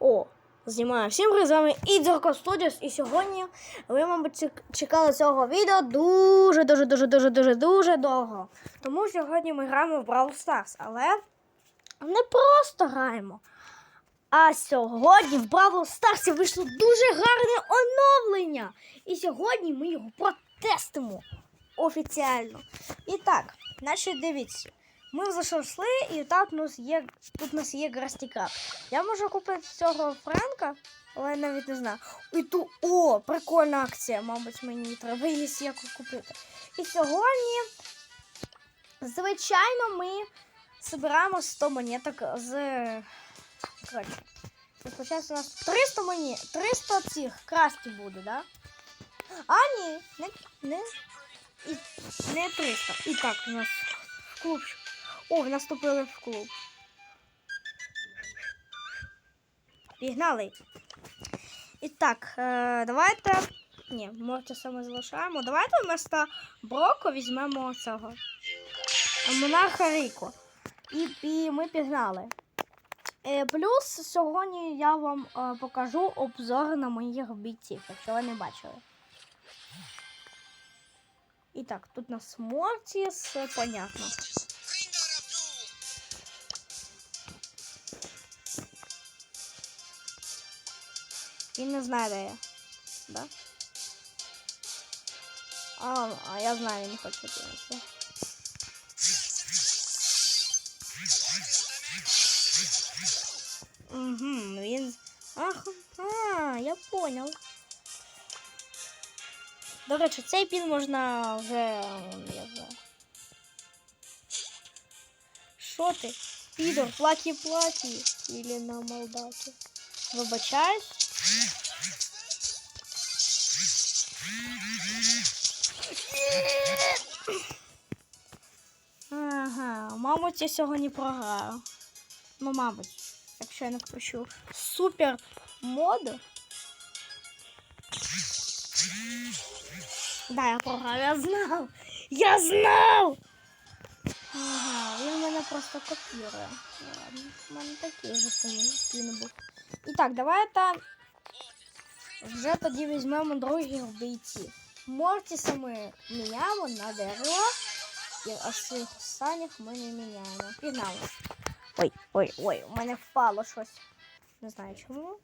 О, знімаю. Всім привіт, з вами Ідзорко Studios. І сьогодні ви, мабуть, чекали цього відео дуже, дуже, дуже, дуже, дуже, дуже довго. Тому сьогодні ми граємо в Brawl Stars, але не просто граємо. А сьогодні в Бравл Старсі вийшло дуже гарне оновлення. І сьогодні ми його протестимо офіціально. І так, значить, дивіться. Ми зайшли, і так нас є, тут у нас є Грастіка. Я можу купити цього Френка, але я навіть не знаю. І ту, о, прикольна акція, мабуть, мені треба її яку купити. І сьогодні, звичайно, ми збираємо 100 монеток з. Коротше, Спочатку у нас 300 монет, 300 цих красті буде, да? А, ні, не, не, і, не 300. І так, у нас в клуб. О, наступили в клуб. Пігнали. І так, е, давайте. Ні, Мортіса ми залишаємо. Давайте вместо Броку візьмемо цього. Монарха Ріко. І, і ми пігнали. Е, плюс сьогодні я вам е, покажу обзор на моїх бійців, якщо ви не бачили. І так, тут у нас Мортіс, понятно. Він не знає, де я. Да? А, а я знаю, він не хоче кинутися. Угу, він. Ах, а, я понял. До речі, цей пін можна вже. Я знаю. Що ти? Підор, плакі-плакі. Или на молдаті. Вибачаюсь. Ага, мабуть, я сьогодні програю. Ну, мабуть, якщо я не включу супер моди. Да, я програю, я знав! Я знав! Ага, він мене просто копірує. Ладно, в мене такий же пін був. І так, давайте вже тоді візьмемо других бійців. Мортіса ми міняємо на дерево. І останніх ми не міняємо. Пігнали. Ой, ой, ой, у мене впало щось. Не знаю чому.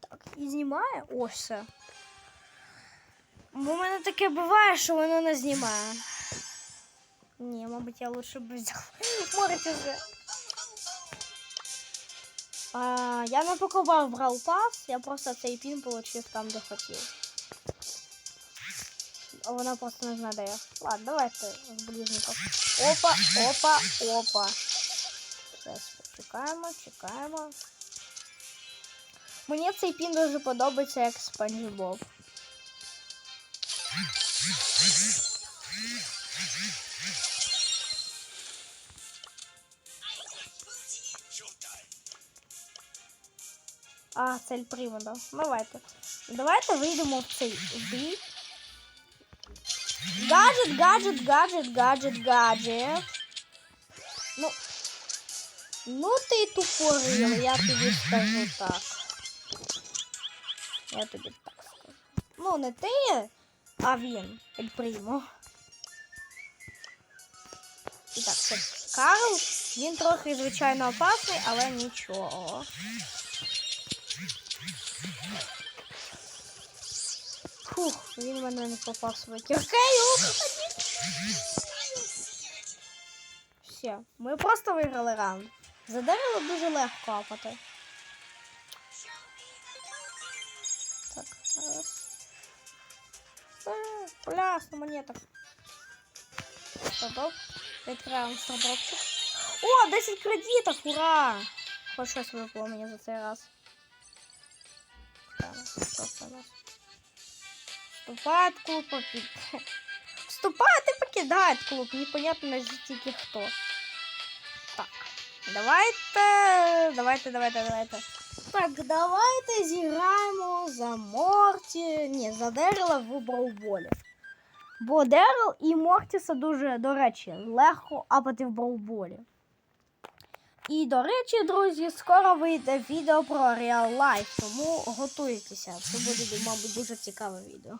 Так, і знімає. Ось все. У мене таке буває, що воно не знімає. Ні, мабуть, я лучше б взяв. Мортіса. А, я не покупав Brawl Pass, я просто цей пін получив там, де хотів. А вона просто не знає, де я. Ладно, давайте з ближників. Опа, опа, опа. Зараз почекаємо, чекаємо. Мені цей пін дуже подобається як Спанч Боб. А, цель привода. Давайте. Давайте вийдемо в цей бій. Гаджет, гаджет, гаджет, гаджет, гаджет. Ну. Ну ти тупорила, я тобі скажу так. Я тобі так скажу. Ну, не ти, а він. Ель Примо. І так, це Карл. Він трохи, звичайно, опасний, але нічого. Фух, він мене не попав своєю кіркою. Все, ми просто виграли раунд. За дерево дуже легко апати. Так, раз. Е, Плясно монеток. Стопов. Відкриваємо стоповчик. О, 10 кредитів, ура! Хоч щось випало мені за цей раз. Так, що це у нас? Вступает в клуб, попи- Вступает и покидает клуб. Непонятно тільки хто. Так. Давайте. Давайте, давайте, давайте. Так, давайте зіграємо за Морті. Ні, за Дерела в Броуболі. Бо Дерел і Мортіса дуже, до речі, легко апати в Броуболі. І, до речі, друзі, скоро вийде відео про Real Life, тому готуйтеся. Це буде, мабуть, дуже цікаве відео.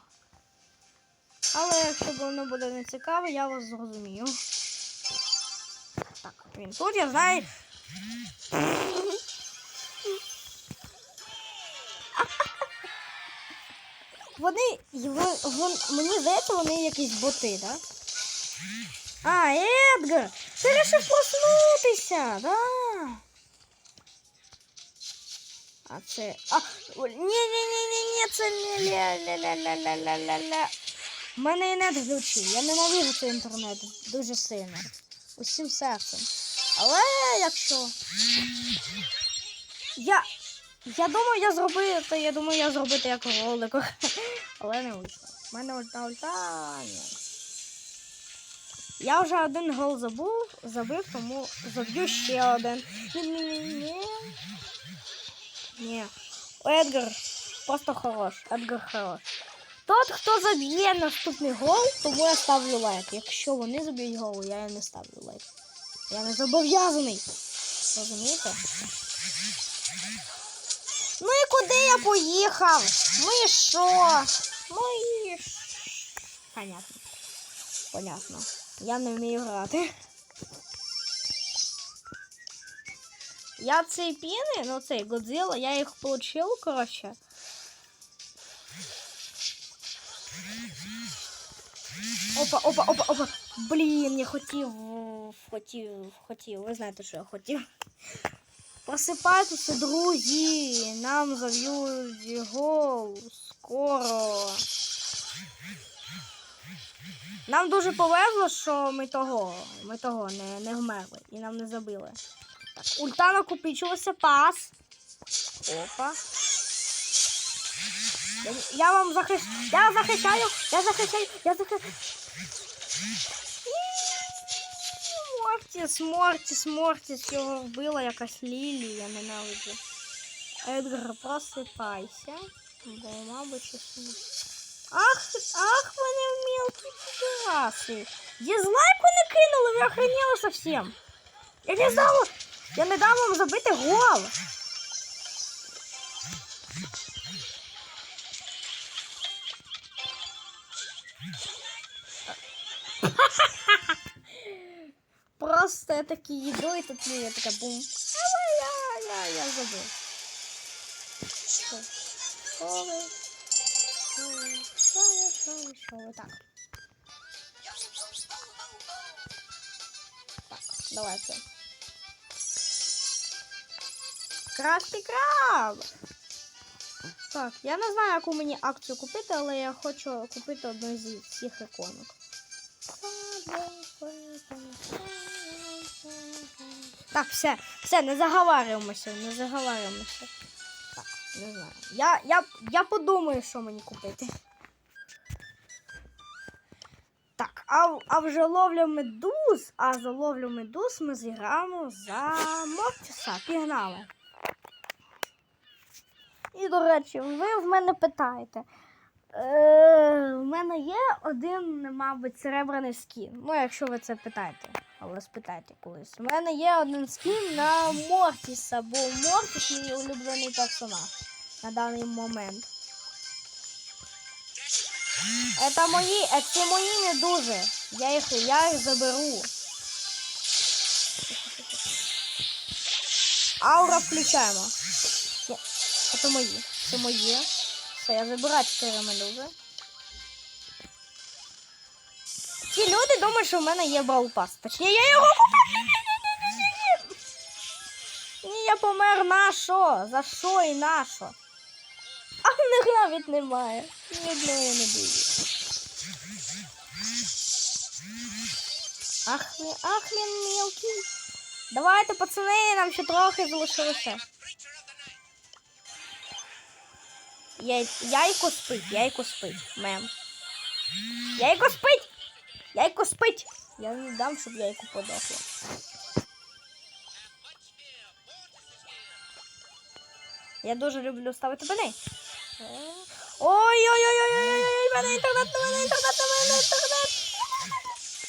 Але якщо воно буде не цікаве, я вас зрозумію. Так, він тут, я знаю. Вони, вон, мені здається, вони якісь боти, так? А, Едгар! Ти вирішив проснутися, да? А це. А, ні-ні-ні-ні, це не ля-ля-ля-ля-ля-ля-ля-ля. У мене інет глючив. Я ненавижу цей інтернет дуже сильно. Усім серцем. Але якщо. Я. Я думаю, я зробив, то я думаю, я зробити як у ролику. Але не вийшло. У мене ульта ульта. Я вже один гол забув, забив, тому заб'ю ще один. Ні-ні-ні. Ні. Едгар просто хорош. Едгар хорош. Тот, хто заб'є наступний гол, тому я ставлю лайк. Якщо вони заб'ють гол, я не ставлю лайк. Я не зобов'язаний. Розумієте? Ну і куди я поїхав? Ну і що? Ну і Понятно. Понятно. Я не вмію грати. Я ці піни, ну цей Годзилла, я їх получив, коротше. Опа, опа, опа, опа. Блін, я хотів, хотів, хотів. Ви знаєте, що я хотів. Просипайтеся, друзі. Нам зав'ють гол. Скоро. Нам дуже повезло, що ми того, ми того не, не вмерли і нам не забили. Так, ульта накопичилася, пас. Опа. Я, вам захищ... Я захищаю, я захищаю, я захищаю. Мортіс, Мортіс, Мортіс, його вбила якась Лілі, я ненавиджу. Едгар, просипайся. Бо, мабуть, щось. Ах, ах, вони мелкі підраси. Дізлайку не кинули, ви охренели совсем. Я не дав, я не дам вам забити гол. Просто я таки їду і тут я така бум. Але я, я, я забив. Що? Що ви? Що ви? Що ви? Що ви? Що ви? Так. Так, давайте. Красти краб! Так, я не знаю, яку мені акцію купити, але я хочу купити одну з всіх іконок. Так, все, все, не заговарюємося, не заговарюємося. Так, не знаю. Я, я, я подумаю, що мені купити. Так, а, а вже ловлю медуз, а за ловлю медуз ми зіграємо за Мортіса. Пігнали. І, до речі, ви в мене питаєте. Е, у мене є один, мабуть, серебряний скін. Ну, якщо ви це питаєте, але спитайте колись. У мене є один скін на Мортіса, бо Мортіс мій улюблений персонаж на даний момент. Це мої, е, це мої медузи. Я їх, я їх заберу. Аура включаємо. Це мої. Це мої. Все, я забираю 4 медузи. Люди думають, що в мене є Pass. Точніше, я його купив. Ні, я помер на що? За що і на що? А в них навіть немає. Ні одної не буде. Ах, він, ах, він мілкий. Давайте, пацани, нам ще трохи залишилося. Яй, яйко спить, яйко спить, мем. Яйко спить! Яйко спить! Я не дам, щоб яйко подохло. Я дуже люблю ставити бани. Ой-ой-ой-ой-ой-ой! мене інтернет, на мене інтернет, на мене інтернет.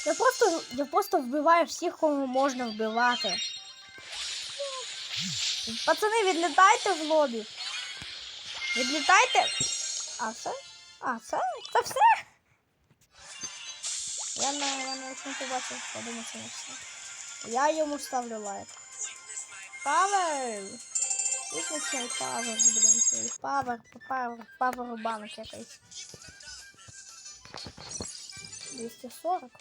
Я просто, я просто вбиваю всіх, кого можна вбивати. Пацани, відлітайте в лобі. Відлітайте. А це? А, це? Це все? Я не, я не очень побачив, подумав, це не все. Я йому ставлю лайк. Павер! Виключай павер, блін. той Павер, павер, павер банк якийсь. 240.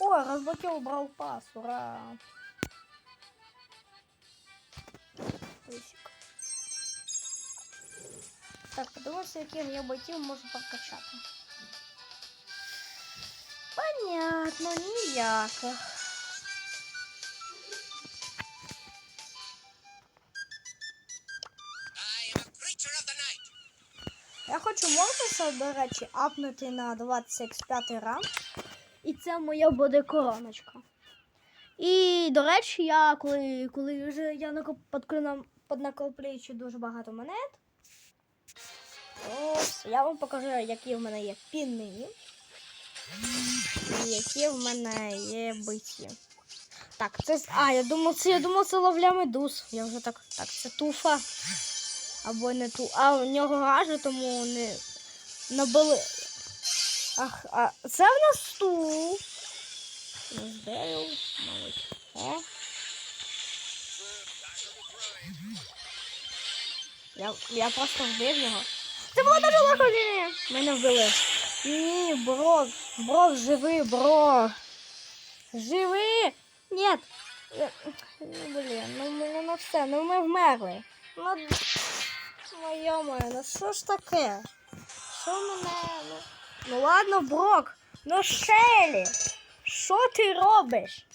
О, розблокував брал пас, ура! Плюсик. Так, подивимося, яких я бойців можу прокачати. Понятно, ніяких. Я хочу Мортиса, до речі, апнути на 25 ранг. І це моя буде короночка. І, до речі, я коли, коли вже я накоп, подкину- дуже багато монет. Ось, я вам покажу, які в мене є піни. Які в мене є биті. Так, це. А, я думав, це я думав, це ловля медуз. Я вже так. Так, це туфа. Або не ту. А у нього гаже, тому не набили. Ах, а це в нас ту. Роздейл, мабуть. Е? Я, я просто вбив його. Це було дуже легко, ні. Мене вбили. Ні, бро, бро, живи, бро. Живи! Ні. Е, Ну, блін, ну, ну, ну все, ну ми вмерли. Ну, ну йомаю, ну що ж таке? Що мене? Ну, ну ладно, Брок, ну Шелі, що ти робиш?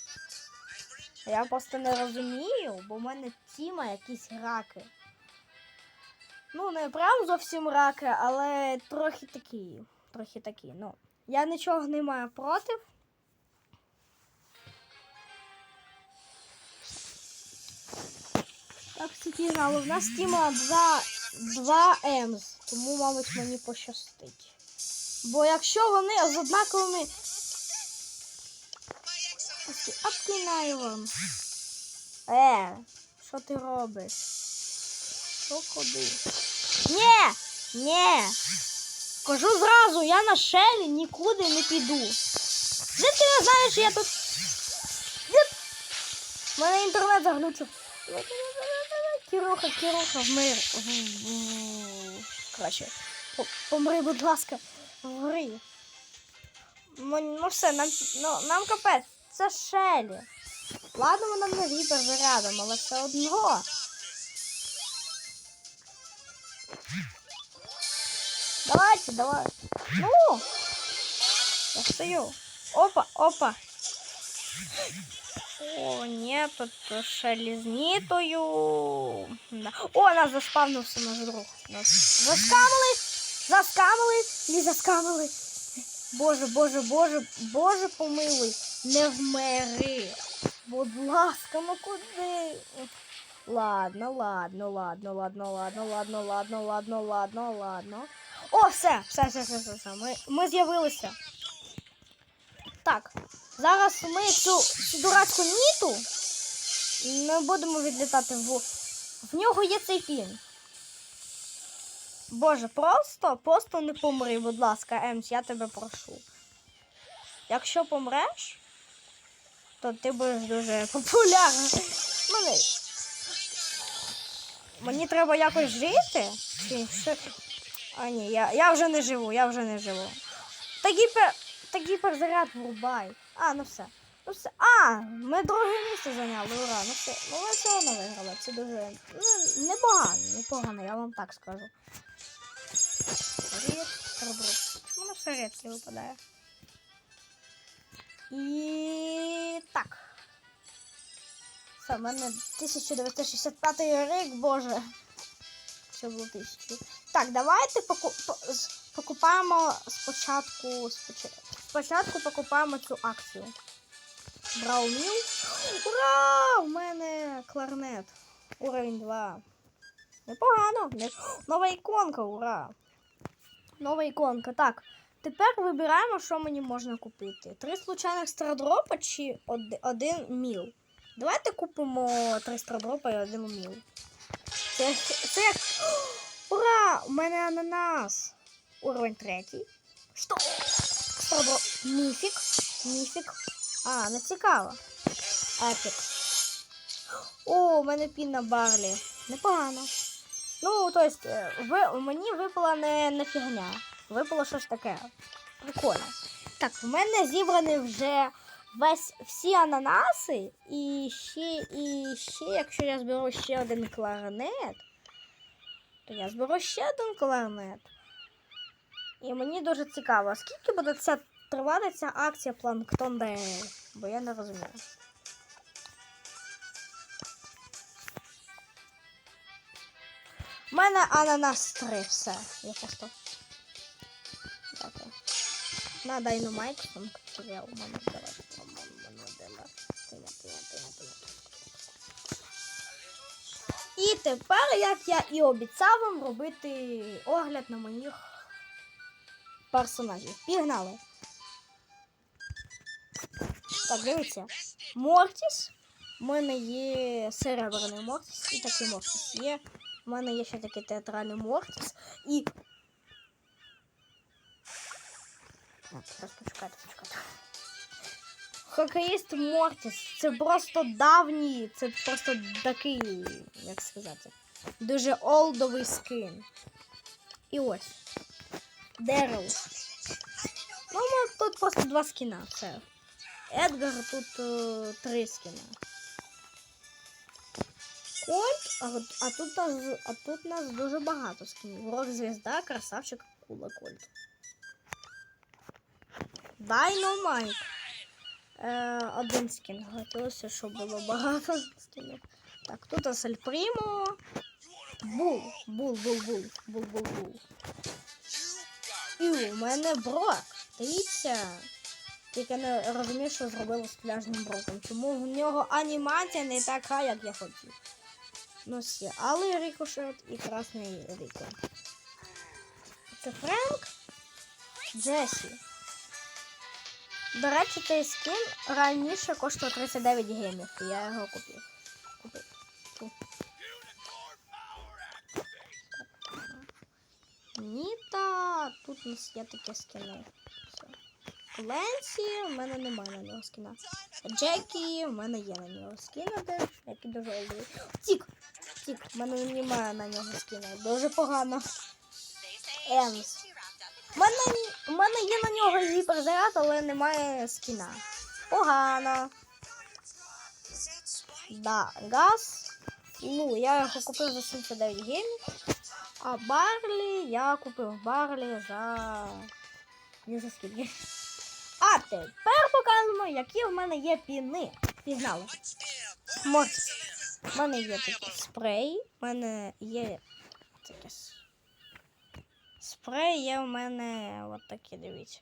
Я просто не розумію, бо в мене Тіма якісь раки. Ну, не прям зовсім раки, але трохи такі. Трохи такі. Ну, я нічого не маю проти. Так, грали. У нас Тіма 2, 2 Мс, тому, мабуть, мені пощастить. Бо якщо вони з однаковими. Обкинаю вам. Е, що ти робиш? Що куди? Ні! Ні! Кажу зразу, я на шелі нікуди не піду. Звідки я знаю, що я тут. У мене інтернет заглючив. Кіруха, Кіруха, вмир. По- помри, будь ласка, вгри. Ну, все, нам, ну, нам капець. Це Шелі. Ладно, вона не гіпер зарядом, але все одно. Давайте, давай. Ну! Я стою. Опа, опа. О, ні, тут Шелі. Да. О, нас заспавнився наш друг. Нас заскамили! Заскамили! Не заскамили! Боже, боже, боже, боже помилуй, не вмери. Будь ласка, ну куди? Ладно, ладно, ладно, ладно, ладно, ладно, ладно, ладно, ладно, ладно. О, все, все, все, все, все, все. Ми, ми з'явилися. Так, зараз ми цю, цю дурацьку ніту не будемо відлітати в. В нього є цей пін. Боже, просто, просто не помри, будь ласка, Емс, я тебе прошу. Якщо помреш, то ти будеш дуже популярна. Мене... Мені треба якось жити? А ні, я, я вже не живу, я вже не живу. Та гіпер, та гіперзаряд врубай. А, ну все. Ну все. А, ми друге місце зайняли, ура. Ну все. Ну ми все одно виграли. Це дуже ну, непогано, непогано, я вам так скажу. Рід, Старбрус. Воно все рідке випадає. І так. Все, в мене 1965 рік, боже. Все було тисячі. Так, давайте поку... покупаємо спочатку. Спочатку покупаємо цю акцію. Брауміл. Ура! У мене кларнет. Уровень 2. Непогано. Не- Нова іконка, ура! Нова іконка. Так. Тепер вибираємо, що мені можна купити. Три случайних страдропа чи один міл. Давайте купимо 300 дропа і один міл. Це, це як. Ура! У мене ананас! Уровень третій. Що? Стробро. Міфік. Міфік. А, не цікаво. Епік. О, у мене пін на барлі. Непогано. Ну, то есть, е, ви, мені випала не, не фігня. Випало щось таке. Прикольно. Так, в мене зібрані вже весь всі ананаси. І ще, і ще, якщо я зберу ще один кларнет, то я зберу ще один кларнет. І мені дуже цікаво, скільки буде ця тривати ця акція Планктон ДР? Бо я не розумію. У мене ананас 3, все. Я просто. Дякую. На дайномайк, там я у мене тиня, тиня, тиня. І тепер, як я і обіцяв вам робити огляд на моїх персонажів. Пігнали. Так, дивіться. Мортіс. У мене є серебряний Мортіс і такий Мортіс є. У мене є ще такий театральний Мортіс і. Зараз почекайте, почекайте. Хокеїст Мортіс. Це просто давній, це просто такий, як сказати, дуже олдовий скин. І ось. Дерел. Ну, тут просто два скіна. Все. Едгар тут е, три скіна. Кольт, а, а, тут, а тут нас дуже багато скінів. Рок звізда, красавчик, кула Кольт. Дайномайк. Е, один скін. Хотілося, щоб було багато скінів. Так, тут Асельпрімо. Бул. Бул, бул, бул. Бул, бул, бул. І у мене брок. Дивіться. Тільки не розумію, що зробили з пляжним броком. Чому в нього анімація не така, як я хотів. Ну все, алий рикошет і красний ріко. Це Френк Джесі. До речі, цей скін раніше коштував 39 гемів, і я його купив. Купив. Ніта, тут у нас є таке скіни. Все. Кленсі, в мене немає на нього скіна. Джекі, в мене є на нього скін один, який дуже олдовий. Тік! Тік, в мене немає на нього скіна. Дуже погано. Енс. У мене, у мене є на нього гіперзаряд, але немає скіна. Погано. Да, газ. Ну, я його купив за 79 гемів. А Барлі я купив Барлі за. Не за скільки. А тепер покажемо, які в мене є піни. Пігнали. Морс. У мене є такий спрей. У мене є таке. Спрей є у мене от такі, дивіться.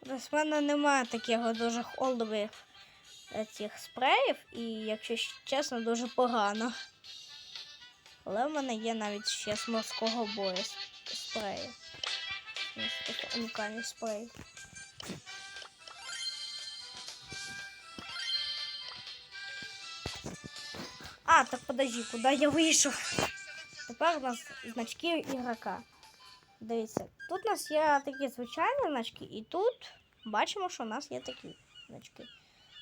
Ось в мене немає таких дуже холодових е, цих спреїв, і, якщо чесно, дуже погано. Але в мене є навіть ще з морського бою спреї. Ось такий унікальний спрей. Так подожди, куди я вийшов? Тепер у нас значки ігрока. Дивіться, тут у нас є такі звичайні значки, і тут бачимо, що у нас є такі значки.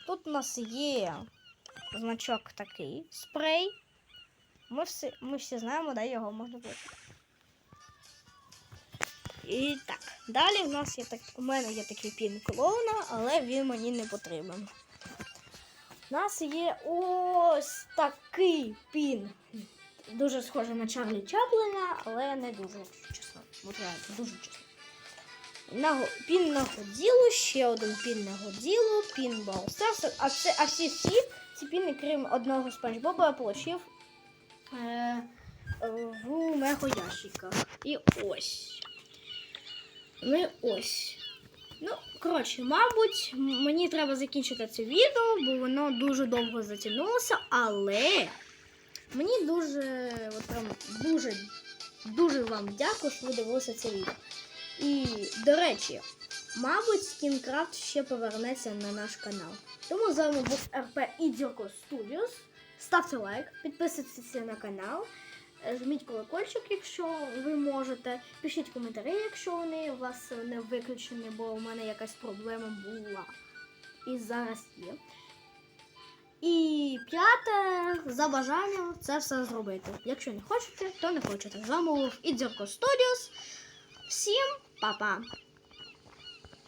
Тут у нас є значок такий спрей. Ми всі, ми всі знаємо, де його можна бути. І так, далі в нас є так. У мене є такий пін клоуна, але він мені не потрібен. У нас є ось такий пін. Дуже схожий на Чарлі Чаплина, але не дуже чесно. От реально, дуже чесно. На, пін на годілу, ще один пін на годілу, пін Баустарс. А, це, а всі всі ці піни, крім одного спанч Боба, я отримав е, в мого ящика. І ось. Ну і ось. Ну, коротше, мабуть, мені треба закінчити це відео, бо воно дуже довго затягнулося, але мені дуже, от прям дуже, дуже вам дякую, що ви дивилися це відео. І, до речі, Мабуть, Скінкрафт ще повернеться на наш канал. Тому з вами був РП Ідзірко Studios. Ставте лайк, підписуйтесь на канал, жміть колокольчик, якщо ви можете. Пишіть коментарі, якщо вони у вас не виключені, бо у мене якась проблема була. І зараз є. І п'яте за бажанням це все зробити. Якщо не хочете, то не хочете. З вами був Ідзірко Studios. Всім па-па!